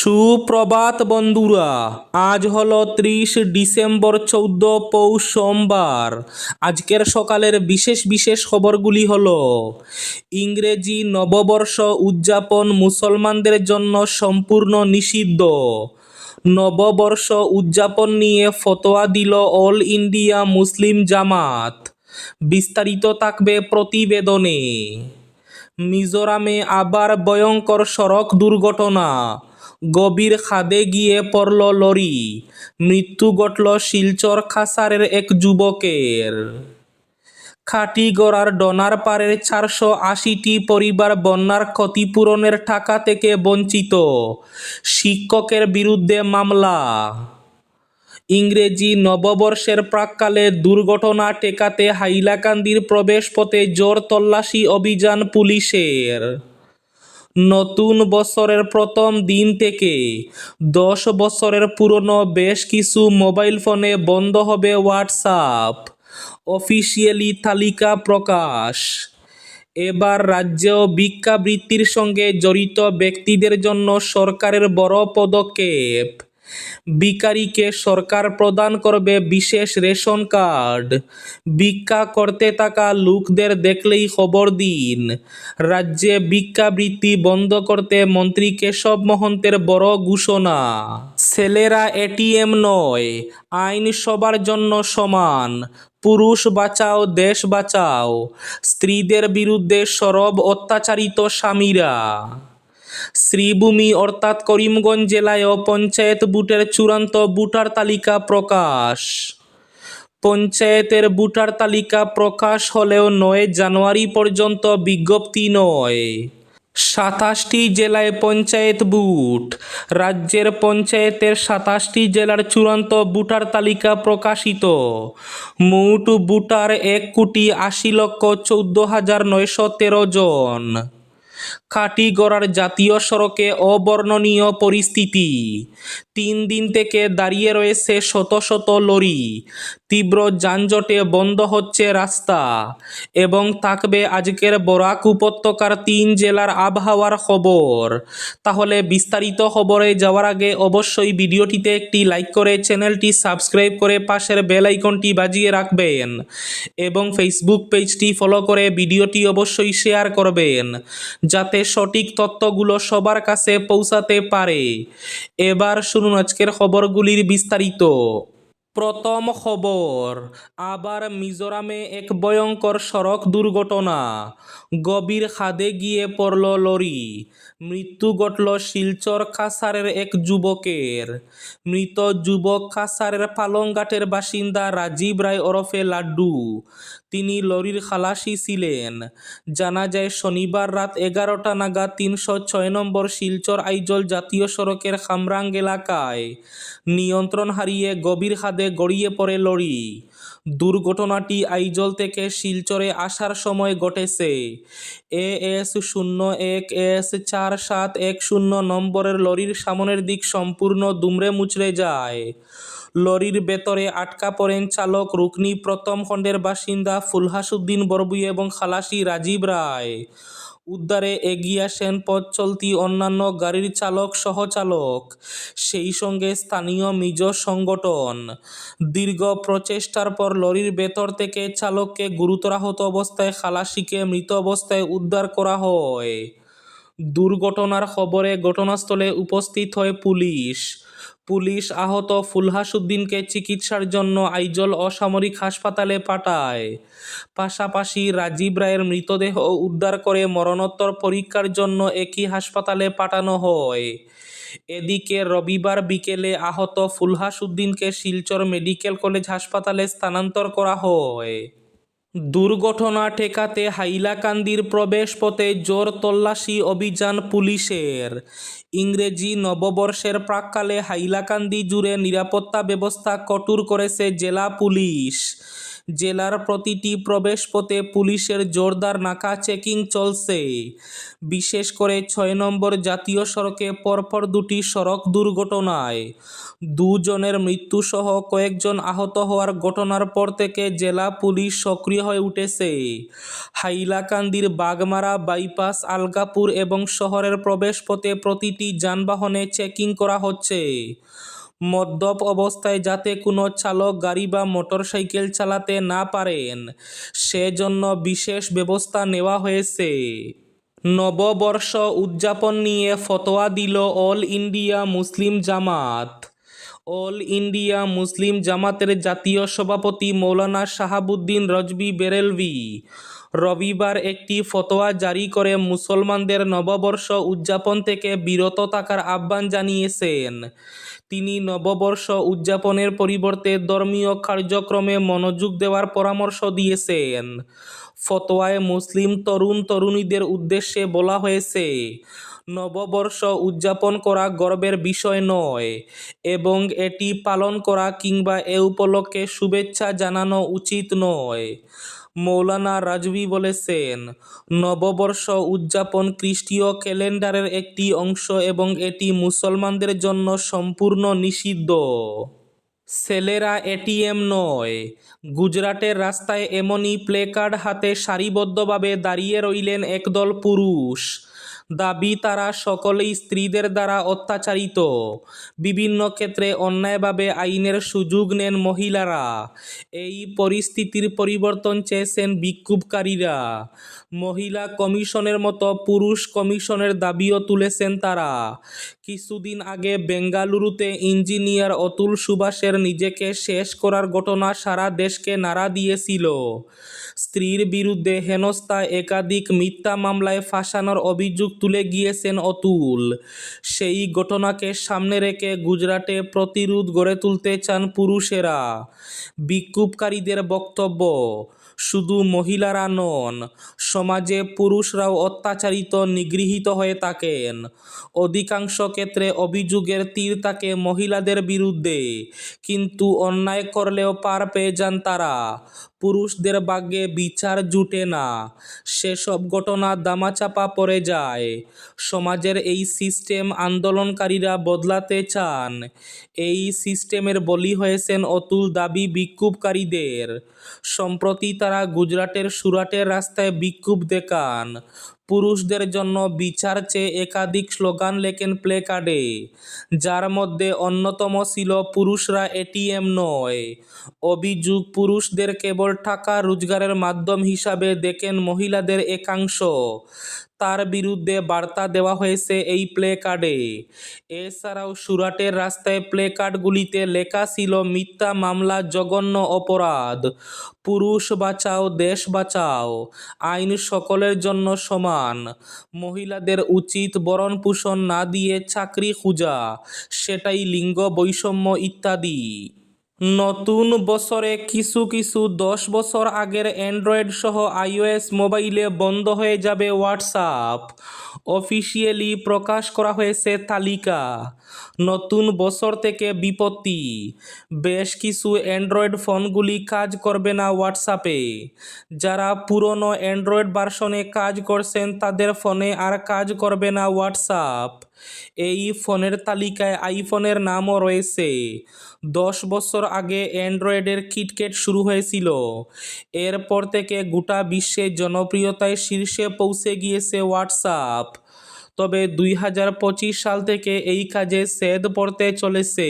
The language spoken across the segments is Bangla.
সুপ্রভাত বন্ধুরা, আজ হলো ত্রিশ ডিসেম্বর চৌদ্দ পৌষ সোমবার। আজকের সকালের বিশেষ বিশেষ খবরগুলি হল, ইংরেজি নববর্ষ উদযাপন মুসলমানদের জন্য সম্পূর্ণ নিষিদ্ধ। নববর্ষ উদযাপন নিয়ে ফতোয়া দিল অল ইন্ডিয়া মুসলিম জামাত। বিস্তারিত থাকবে প্রতিবেদনে। মিজোরামে আবার ভয়ঙ্কর সড়ক দুর্ঘটনা। গভীর খাদে গিয়ে পড়ল লরি। মৃত্যু ঘটল শিলচর খাসারের এক যুবকের। খাটিগড়ার ডনার পাড়ের চারশো আশিটি পরিবার বন্যার ক্ষতিপূরণের টাকা থেকে বঞ্চিত। শিক্ষকের বিরুদ্ধে মামলা। ইংরেজি নববর্ষের প্রাক্কালে দুর্ঘটনা টেকাতে হাইলাকান্দির প্রবেশপথে জোর তল্লাশি অভিযান পুলিশের। নতুন বছরের প্রথম দিন থেকে। দশ বছরের পুরনো বেশ কিছু মোবাইল ফোনে বন্ধ হবে হোয়াটসঅ্যাপ। অফিসিয়ালি তালিকা প্রকাশ। এবার রাজ্যেও ভিক্ষাবৃত্তির সঙ্গে জড়িত ব্যক্তিদের জন্য সরকারের বড় পদক্ষেপ। ভিখারিকে সরকার প্রদান করবে বিশেষ রেশন কার্ড। ভিক্ষা করতে থাকা লোকদের দেখলেই খবর দিন। রাজ্যে ভিক্ষাবৃত্তি বন্ধ করতে মন্ত্রী কেশব মহন্তের বড় ঘোষণা। ছেলেরা এটিএম নয়, আইন সবার জন্য সমান। পুরুষ বাঁচাও, দেশ বাঁচাও। স্ত্রীদের বিরুদ্ধে সরব অত্যাচারিত স্বামীরা। শ্রীভূমি অর্থাৎ করিমগঞ্জ জেলায়ও পঞ্চায়েত বুটের চূড়ান্ত বুটার তালিকা প্রকাশ। পঞ্চায়েতের বুটার তালিকা প্রকাশ হলেও নয় জানুয়ারি পর্যন্ত বিজ্ঞপ্তি নয়। সাতাশটি জেলায় পঞ্চায়েত বুট। রাজ্যের পঞ্চায়েতের সাতাশটি জেলার চূড়ান্ত বুটার তালিকা প্রকাশিত। মোট বুটার এক কোটি আশি লক্ষ চৌদ্দ হাজার নয়শো তেরো জন। খাটিগড়ার জাতীয় সড়কে অবর্ণনীয় পরিস্থিতি। তিন দিন থেকে দাঁড়িয়ে রয়েছে শত শত লরি। তীব্র যানজটে বন্ধ হচ্ছে রাস্তা এবং থাকবে আজকের বরাক উপত্যকার তিন জেলার আবহাওয়ার খবর। তাহলে বিস্তারিত খবরে যাওয়ার আগে অবশ্যই ভিডিওটিতে একটি লাইক করে চ্যানেলটি সাবস্ক্রাইব করে পাশের বেল আইকনটি বাজিয়ে রাখবেন এবং ফেসবুক পেজটি ফলো করে ভিডিওটি অবশ্যই শেয়ার করবেন। যাতে সঠিক তত্ত্বগুলো সবার কাছে পৌঁছাতে পারে। এবার শুনুন আজকের খবরগুলির বিস্তারিত। প্রথম খবর, আবার মিজোরামে এক ভয়ঙ্কর সড়ক দুর্ঘটনা। গভীর খাদে গিয়ে পড়ল লরি। মৃত্যু ঘটল শিলচর খাসারের এক যুবকের। মৃত যুবক খাসারের পালংঘাটের বাসিন্দা রাজীব রায় ওরফে লাড্ডু। তিনি লরির খালাসি ছিলেন। জানা যায়, শনিবার রাত এগারোটা নাগাদ তিনশো ছয় নম্বর শিলচর আইজল জাতীয় সড়কের খামরাং এলাকায় নিয়ন্ত্রণ হারিয়ে গভীর খাদে গড়িয়ে পড়ে লরি। দুর্ঘটনাটি আইজল থেকে শিলচরে আসার সময় ঘটেছে। এ এস শূন্য এক এস চার সাত এক শূন্য নম্বরের লরির সামনের দিক সম্পূর্ণ দুমড়ে মুচড়ে যায়। লরির ভেতরে আটকা পড়েন চালক রুকনি প্রথম খণ্ডের বাসিন্দা ফুলহাসুদ্দিন বরবুই এবং খালাসি রাজীব রায়। উদ্ধারে এগিয়ে আসেন পথ চলতি অন্যান্য গাড়ির চালক সহচালক সেই সঙ্গে স্থানীয় মিজ সংগঠন দীর্ঘ প্রচেষ্টার পর লরির ভেতর থেকে চালককে গুরুতর আহত অবস্থায় খালাসিকে মৃত অবস্থায় উদ্ধার করা হয়। দুর্ঘটনার খবরে ঘটনাস্থলে উপস্থিত হয় পুলিশ। পুলিশ আহত ফুলহাসুদ্দিনকে চিকিৎসার জন্য আইজল অসামরিক হাসপাতালে পাঠায়। পাশাপাশি রাজীব রায়ের মৃতদেহ উদ্ধার করে মরণোত্তর পরীক্ষার জন্য একই হাসপাতালে পাঠানো হয়। এদিকে রবিবার বিকেলে আহত ফুলহাসুদ্দিনকে শিলচর মেডিকেল কলেজ হাসপাতালে স্থানান্তর করা হয়। দুর্ঘটনা ঠেকাতে হাইলাকান্দির প্রবেশপথে জোর তল্লাশি অভিযান পুলিশের। ইংরেজি নববর্ষের প্রাককালে হাইলাকান্দি জুড়ে নিরাপত্তা ব্যবস্থা কঠোর করেছে জেলা পুলিশ। জেলার প্রতিটি প্রবেশপথে পুলিশের জোরদার নাকা চেকিং চলছে। বিশেষ করে ছয় নম্বর জাতীয় সড়কে পরপর দুটি সড়ক দুর্ঘটনায় দুজনের মৃত্যুসহ কয়েকজন আহত হওয়ার ঘটনার পর থেকে জেলা পুলিশ সক্রিয় হয়ে উঠেছে। হাইলাকান্দির বাগমারা বাইপাস, আলগাপুর এবং শহরের প্রবেশপথে প্রতিটি যানবাহনে চেকিং করা হচ্ছে। মদ্যপ অবস্থায় যাতে কোনো চালক গাড়ি বা মোটরসাইকেল চালাতে না পারেন, সেজন্য বিশেষ ব্যবস্থা নেওয়া হয়েছে। নববর্ষ উদযাপন নিয়ে ফতোয়া দিল all India Muslim Jamaat. All India Muslim জামাতের জাতীয় সভাপতি মৌলানা শাহাবুদ্দিন রজবি বেরেলভি। রবিবার একটি ফতোয়া জারি করে মুসলমানদের নববর্ষ উদযাপন থেকে বিরত থাকার আহ্বান জানিয়েছেন। তিনি নববর্ষ উদযাপনের পরিবর্তে ধর্মীয় কার্যক্রমে মনোযোগ দেওয়ার পরামর্শ দিয়েছেন। ফতোয়ায় মুসলিম তরুণ তরুণীদের উদ্দেশ্যে বলা হয়েছে, নববর্ষ উদযাপন করা গর্বের বিষয় নয় এবং এটি পালন করা কিংবা এ উপলক্ষে শুভেচ্ছা জানানো উচিত নয়। মৌলানা রাজভি বলেছেন, নববর্ষ উদযাপন খ্রিস্টীয় ক্যালেন্ডারের একটি অংশ এবং এটি মুসলমানদের জন্য সম্পূর্ণ নিষিদ্ধ। ছেলেরা এটিএম নয়। গুজরাটের রাস্তায় এমনই প্লেকার্ড হাতে সারিবদ্ধভাবে দাঁড়িয়ে রইলেন একদল পুরুষ। দাবি, তারা সকলেই স্ত্রীদের দ্বারা অত্যাচারিত। বিভিন্ন ক্ষেত্রে অন্যায়ভাবে আইনের সুযোগ নেন মহিলারা। এই পরিস্থিতির পরিবর্তন চেয়েছেন বিক্ষোভকারীরা। মহিলা কমিশনের মতো পুরুষ কমিশনের দাবিও তুলেছেন তারা। কিছুদিন আগে বেঙ্গালুরুতে ইঞ্জিনিয়ার অতুল সুভাষের নিজেকে শেষ করার ঘটনা সারা দেশকে নাড়া দিয়েছিল। স্ত্রীর বিরুদ্ধে হেনস্থা, একাধিক মিথ্যা মামলায় ফাঁসানোর অভিযোগ তুলে গিয়েছেন অতুল। সেই ঘটনাকে সামনে রেখে গুজরাটে প্রতিরোধ গড়ে তুলতে চান পুরুষেরা। বিক্ষোভকারীদের বক্তব্য শুধু মহিলারা নন, সমাজে পুরুষরাও অত্যাচারিত, নিগৃহীত হয়ে থাকেন। অধিকাংশ ক্ষেত্রে অভিযোগের তীর থাকে মহিলাদের বিরুদ্ধে, কিন্তু অন্যায় করলেও পার পেয়ে যান তারা। পুরুষদের ভাগ্যে বিচার জুটে না। সেসব ঘটনা দামাচাপা পড়ে যায়। সমাজের এই সিস্টেম আন্দোলনকারীরা বদলাতে চান। এই সিস্টেমের বলি হয়েছেন অতুল দাবি বিক্ষোভকারীদের। সম্প্রতি তারা গুজরাটের সুরাটের রাস্তায় বিক্ষোভ দেখান। পুরুষদের জন্য বিচার চেয়ে একাধিক স্লোগান লেখেন প্লে কার্ডে যার মধ্যে অন্যতম ছিল পুরুষরা এটিএম নয়। অভিযোগ পুরুষদের কেবল টাকা রোজগারের মাধ্যম হিসাবে দেখেন মহিলাদের একাংশ। তার বিরুদ্ধে বার্তা দেওয়া হয়েছে এই প্লে কার্ডে। এছাড়াও সুরাটের রাস্তায় প্লে কার্ডগুলিতে লেখা ছিল, মিথ্যা মামলা, জঘন্য অপরাধ। পুরুষ বাঁচাও, দেশ বাঁচাও। আইন সকলের জন্য সমান। মহিলাদের উচিত বরণ পোষণ না দিয়ে চাকরি খুঁজা। সেটাই লিঙ্গ বৈষম্য ইত্যাদি। নতুন বছরে কিছু কিছু দশ বছর আগের অ্যান্ড্রয়েড সহ আইওএস মোবাইলে বন্ধ হয়ে যাবে হোয়াটসঅ্যাপ। অফিসিয়ালি প্রকাশ করা হয়েছে তালিকা। নতুন বছর থেকে বিপত্তি। বেশ কিছু অ্যান্ড্রয়েড ফোনগুলি কাজ করবে না হোয়াটসঅ্যাপে। যারা পুরনো অ্যান্ড্রয়েড ভার্সনে কাজ করছেন তাদের ফোনে আর কাজ করবে না হোয়াটসঅ্যাপ। এই ফোনের তালিকায় আইফোনের নামও রয়েছে। দশ বছর আগে অ্যান্ড্রয়েডের কিটকেট শুরু হয়েছিল। এরপর থেকে গোটা বিশ্বে জনপ্রিয়তায় শীর্ষে পৌঁছে গিয়েছে হোয়াটসঅ্যাপ। তবে দুই হাজার পঁচিশ সাল থেকে এই কাজে সেদ পড়তে চলেছে।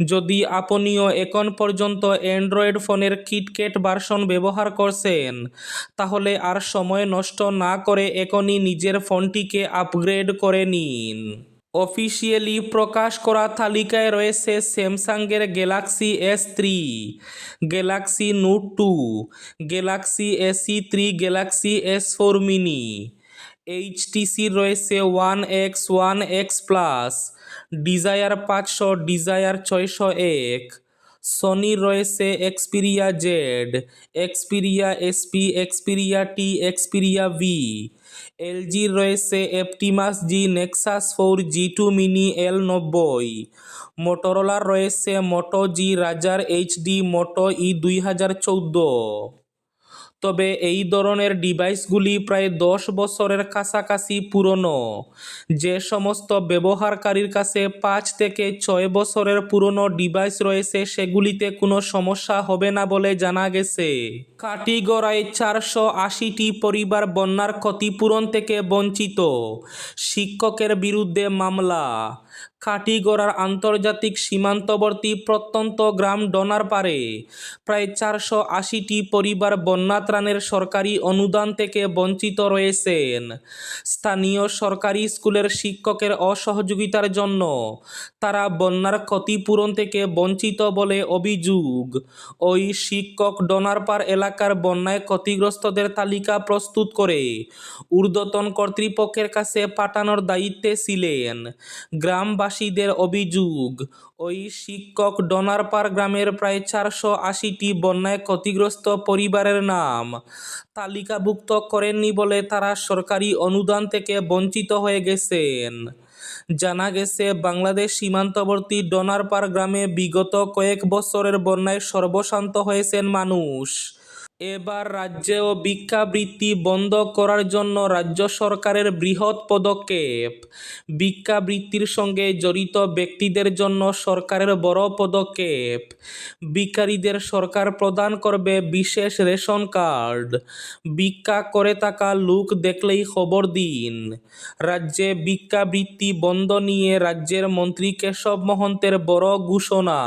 যদি আপনিও এখন পর্যন্ত অ্যান্ড্রয়েড ফোনের কিটকেট ভার্সন ব্যবহার করছেন, তাহলে আর সময় নষ্ট না করে এখনই নিজের ফোনটিকে আপগ্রেড করে নিন। অফিসিয়ালি প্রকাশ করা তালিকায় রয়েছে স্যামসাংয়ের Galaxy S three Galaxy note two Galaxy S three Galaxy S four mini এইচটিসির রয়েছে one X one X plus desire পাঁচশো, ডিজায়ার ছয়শো এক। সনির রয়েছে Xperia Z, Xperia SP, Xperia T, Xperia V. এলজির রয়েছে Optimus G, Nexus four, G two mini, L নব্বই। মোটরোলার রয়েছে মোটো জি, রাজার এইচডি মোটো ই দুই হাজার চৌদ্দ। তবে এই ধরনের ডিভাইসগুলি প্রায় দশ বছরের কাছাকাছি পুরনো। যে সমস্ত ব্যবহারকারীর কাছে পাঁচ থেকে ছয় বছরের পুরনো ডিভাইস রয়েছে, সেগুলিতে কোনো সমস্যা হবে না বলে জানা গেছে। কাটিগড়ায় চারশো আশিটি পরিবার বন্যার ক্ষতিপূরণ থেকে বঞ্চিত। শিক্ষকের বিরুদ্ধে মামলা। কাটিগড়ার আন্তর্জাতিক সীমান্তবর্তী প্রত্যন্ত গ্রাম ডোনারপাড়ে প্রায় চারশো আশিটি পরিবার বন্যা ত্রাণের সরকারি অনুদান থেকে বঞ্চিত রয়েছেন। স্থানীয় সরকারি স্কুলের শিক্ষকের অসহযোগিতার জন্য তারা বন্যার ক্ষতিপূরণ থেকে বঞ্চিত বলে অভিযোগ। ওই শিক্ষক ডোনারপাড় এলাকার বন্যায় ক্ষতিগ্রস্তদের তালিকা প্রস্তুত করে ঊর্ধ্বতন কর্তৃপক্ষের কাছে পাঠানোর দায়িত্বে ছিলেন। গ্রামবাসীদের অভিযোগ, ওই শিক্ষক ডোনারপাড় গ্রামের প্রায় চারশো আশিটি বন্যায় ক্ষতিগ্রস্ত পরিবারের নাম তালিকাভুক্ত করেননি বলে তারা সরকারি অনুদান থেকে বঞ্চিত হয়ে গেছেন। জানা গেছে, বাংলাদেশ সীমান্তবর্তী ডোনারপাড় গ্রামে বিগত কয়েক বছরের বন্যায় সর্বশান্ত হয়েছেন মানুষ। এবার রাজ্যেও ভিক্ষাবৃত্তি বন্ধ করার জন্য রাজ্য সরকারের বৃহৎ পদক্ষেপ। ভিক্ষাবৃত্তির সঙ্গে জড়িত ব্যক্তিদের জন্য সরকারের বড় পদক্ষেপ। ভিখারিদের সরকার প্রদান করবে বিশেষ রেশন কার্ড। ভিক্ষা করে থাকা লোক দেখলেই খবর দিন। রাজ্যে ভিক্ষাবৃত্তি বন্ধ নিয়ে রাজ্যের মন্ত্রী কেশব মহন্তের বড় ঘোষণা।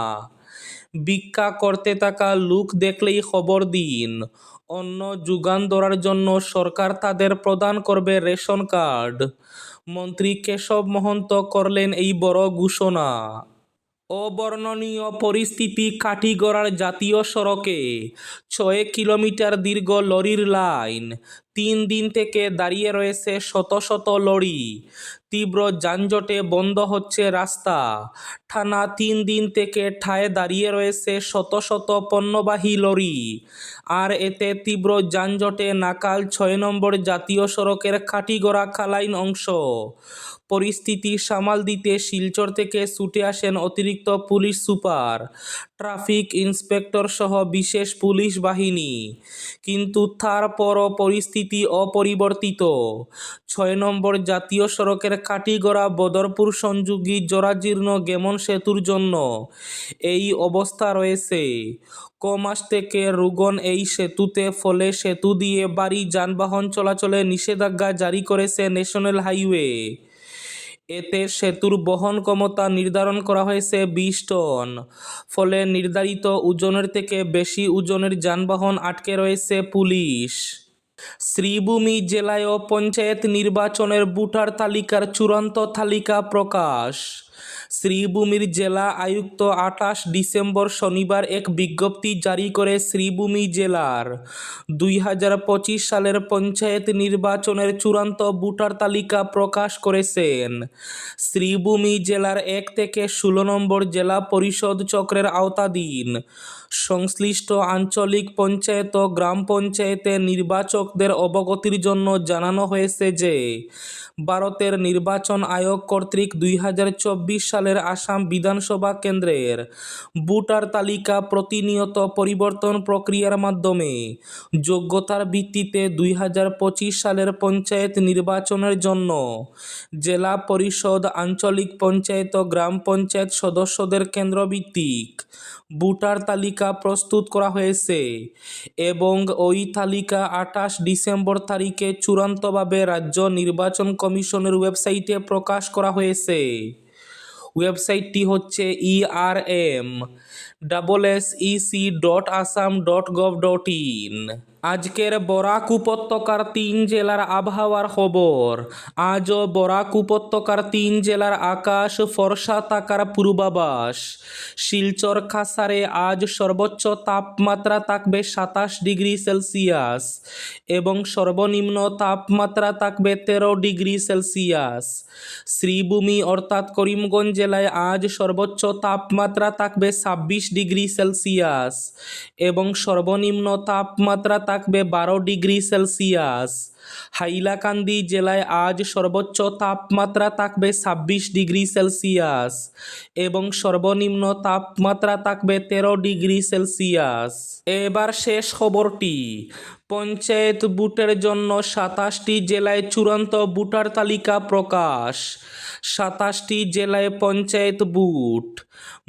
ভিক্ষা করতে থাকা লোক দেখলেই খবর দিন। অন্য যোগান ধরার জন্য সরকার তাদের প্রদান করবে রেশন কার্ড। মন্ত্রী কেশব মহন্ত করলেন এই বড় ঘোষণা। অবর্ণনীয় পরিস্থিতি কাঠিগড়ার জাতীয় সড়কে ছয় কিলোমিটার দীর্ঘ লরির লাইন। তিন দিন থেকে দাঁড়িয়ে রয়েছে শত শত লরি। তীব্র যানজটে বন্ধ হচ্ছে রাস্তা। টানা তিন দিন থেকে ঠায় দাঁড়িয়ে রয়েছে শত শত পণ্যবাহী লরি। আর এতে তীব্র যানজটে নাকাল ছয় নম্বর জাতীয় সড়কের কাটিগড়া খালাইন অংশ। পরিস্থিতি সামাল দিতে শিলচর থেকে ছুটে আসেন অতিরিক্ত পুলিশ সুপার, ট্রাফিক ইন্সপেক্টর সহ বিশেষ পুলিশ বাহিনী। কিন্তু তারপরও পরিস্থিতি অপরিবর্তিত। ছয় নম্বর জাতীয় সড়কের কাটিগড়া বদরপুর সংযোগী জরাজীর্ণ গেমন সেতুর জন্য এই অবস্থা রয়েছে। কমাস থেকে রুগন এই সেতুতে ফলে সেতু দিয়ে বাড়ি, যানবাহন চলাচলে নিষেধাজ্ঞা জারি করেছে ন্যাশনাল হাইওয়ে। এতে সেতুর বহন ক্ষমতা নির্ধারণ করা হয়েছে বিশ টন। ফলে নির্ধারিত ওজনের থেকে বেশি ওজনের যানবাহন আটকে রয়েছে পুলিশ। শ্রীভূমি জেলায়ও পঞ্চায়েত নির্বাচনের ভোটার তালিকার চূড়ান্ত তালিকা প্রকাশ। শ্রীভূমির জেলা আয়ুক্ত আঠাশ ডিসেম্বর শনিবার এক বিজ্ঞপ্তি জারি করে শ্রীভূমি জেলার দুই হাজার পঁচিশ সালের পঞ্চায়েত নির্বাচনের চূড়ান্ত ভোটার তালিকা প্রকাশ করেছেন। শ্রীভূমি জেলার এক থেকে ষোলো নম্বর জেলা পরিষদ চক্রের আওতাধীন। সংশ্লিষ্ট আঞ্চলিক পঞ্চায়েত ও গ্রাম পঞ্চায়েতে নির্বাচকদের অবগতির জন্য জানানো হয়েছে যে, ভারতের নির্বাচন আয়োগ কর্তৃক দুই চব্বিশ সালের আসাম বিধানসভা কেন্দ্রের ভোটার তালিকা প্রতিনিয়ত পরিবর্তন প্রক্রিয়ার মাধ্যমে। যোগ্যতার ভিত্তিতে দুই হাজার পঁচিশ সালের পঞ্চায়েত নির্বাচনের জন্য জেলা পরিষদ, আঞ্চলিক পঞ্চায়েত ও গ্রাম পঞ্চায়েত সদস্যদের কেন্দ্রভিত্তিক ভোটার তালিকা প্রস্তুত করা হয়েছে এবং ওই তালিকা আঠাশ ডিসেম্বর তারিখে চূড়ান্তভাবে রাজ্য নির্বাচন কমিশনের ওয়েবসাইটে প্রকাশ করা হয়েছে। ওয়েবসাইটটি হচ্ছে ERM double S EC dot Assam dot gov dot in আজকের বরাক উপত্যকার তিন জেলার আবহাওয়ার খবর। আজও বরাক উপত্যকার তিন জেলার আকাশ ফর্সা থাকার পূর্বাভাস। শিলচর খাসারে আজ সর্বোচ্চ তাপমাত্রা থাকবে সাতাশ ডিগ্রি সেলসিয়াস এবং সর্বনিম্ন তাপমাত্রা থাকবে তেরো ডিগ্রি সেলসিয়াস। শ্রীভূমি অর্থাৎ করিমগঞ্জ জেলায় আজ সর্বোচ্চ তাপমাত্রা থাকবে ছাব্বিশ ডিগ্রি সেলসিয়াস এবং সর্বনিম্ন তাপমাত্রা থাকবে বারো ডিগ্রি সেলসিয়াস। হাইলাকান্দি জেলায় আজ সর্বোচ্চ তাপমাত্রা থাকবে ছাব্বিশ ডিগ্রি সেলসিয়াস এবং সর্বনিম্ন তাপমাত্রা থাকবে তেরো ডিগ্রি সেলসিয়াস। এবার শেষ খবরটি। পঞ্চায়েত বুটের জন্য সাতাশটি জেলায় চূড়ান্ত বুটার তালিকা প্রকাশ। সাতাশটি জেলায় পঞ্চায়েত বুট।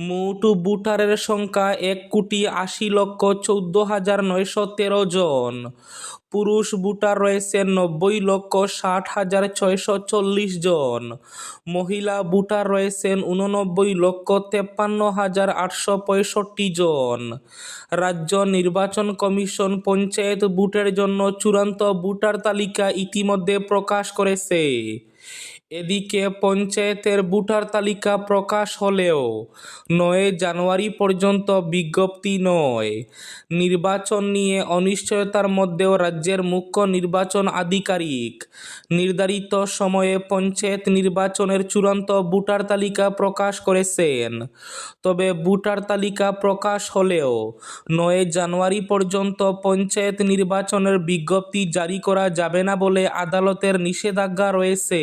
মোট বুটারের সংখ্যা এক কোটি আশি লক্ষ চৌদ্দ হাজার নয়শো তেরো জন। পুরুষ ভোটার রয়েছেন নব্বই লক্ষ ষাট হাজার ছয়শো চল্লিশ জন। মহিলা বুটার রয়েছেন উননব্বই লক্ষ তেপ্পান্ন হাজার আটশো পঁয়ষট্টি জন। রাজ্য নির্বাচন কমিশন পঞ্চায়েত বুটের জন্য চূড়ান্ত ভোটার তালিকা ইতিমধ্যে প্রকাশ করেছে। এদিকে পঞ্চায়েতের বুটার তালিকা প্রকাশ হলেও নয় জানুয়ারি পর্যন্ত বিজ্ঞপ্তি নয়। নির্বাচন নিয়ে অনিশ্চয়তার মধ্যেও রাজ্যের মুখ্য নির্বাচন আধিকারিক নির্ধারিত সময়ে পঞ্চায়েত নির্বাচনের চূড়ান্ত বুটার তালিকা প্রকাশ করেছেন। তবে বুটার তালিকা প্রকাশ হলেও নয় জানুয়ারি পর্যন্ত পঞ্চায়েত নির্বাচনের বিজ্ঞপ্তি জারি করা যাবে না বলে আদালতের নিষেধাজ্ঞা রয়েছে।